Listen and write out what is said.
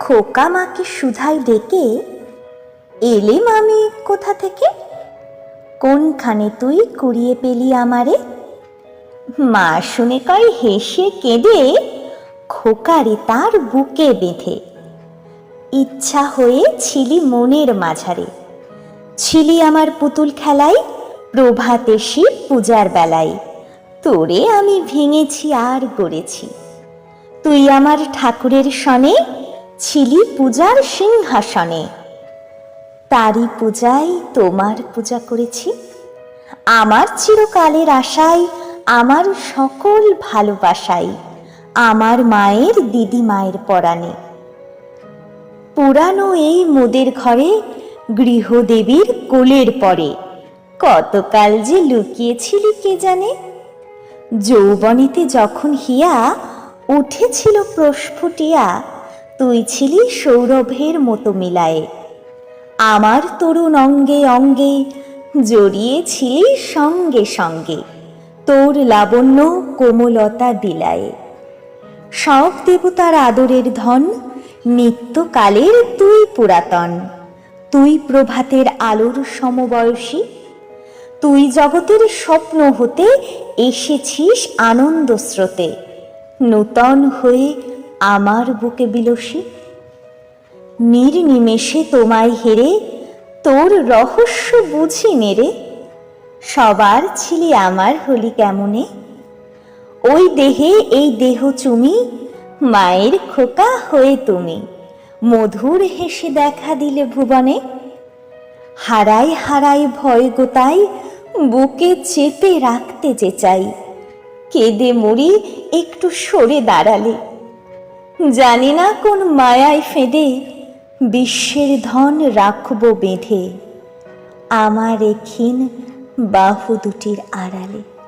খোকা মাকে সুধাই ডেকে এলে মামি কোথা থেকে? কোনখানে তুই কুড়িয়ে পেলি আমারে? মা শুনে কয় হেসে কেঁদে খোকারে তার বুকে বেঁধে। ইচ্ছা হয়ে ছিলি মনের মাঝারে। ছিলি আমার পুতুল খেলায়, প্রভাতে শিব পূজার বেলায়। তোরে আমি ভেঙেছি আর গড়েছি। তুই আমার ঠাকুরের সনে ছিলি পূজার সিংহাসনে। তারই পূজায় তোমার পূজা করেছি। আমার চিরকালের আশায়, আমার সকল ভালোবাসাই আমার মায়ের দিদি মায়ের পরাণে। পুরানো এই মোদের ঘরে, গৃহদেবীর কোলের পরে, কতকাল যে লুকিয়েছিলি কে জানে? যৌবনীতে যখন হিয়া উঠেছিল প্রস্ফুটিয়া তুই ছিলি সৌরভের মতো মিলায়ে। আমার তরুণ অঙ্গে অঙ্গে জড়িয়েছিলি সঙ্গে সঙ্গে তোর লাবণ্য কোমলতা বিলায়ে সব দেবতার আদরের ধন নিত্যকালের তুই পুরাতন। তুই প্রভাতের আলোর সমবয়সী। তুই জগতের স্বপ্ন হতে এসেছিস আনন্দ স্রোতে। নূতন হয়ে আমার বুকে বিলসী। নির্নিমেষে তোমায় হেরে, তোর রহস্য বুঝি নেরে সবার ছিলি আমার হলি কেমনে? ওই দেহে এই দেহ চুমি, মায়ের খোকা হয়ে তুমি। মধুর হেসে দেখা দিলে ভুবনে। হারাই হারাই ভয় গোতাই, বুকে চেপে রাখতে যে চাই। কেঁদে মরি একটু সরে দাঁড়ালে। জানি না কোন মায়ায় ফেঁদে বিশ্বের ধন রাখব বেঁধে। আমার এখিন বাহু দুটির আড়ালে।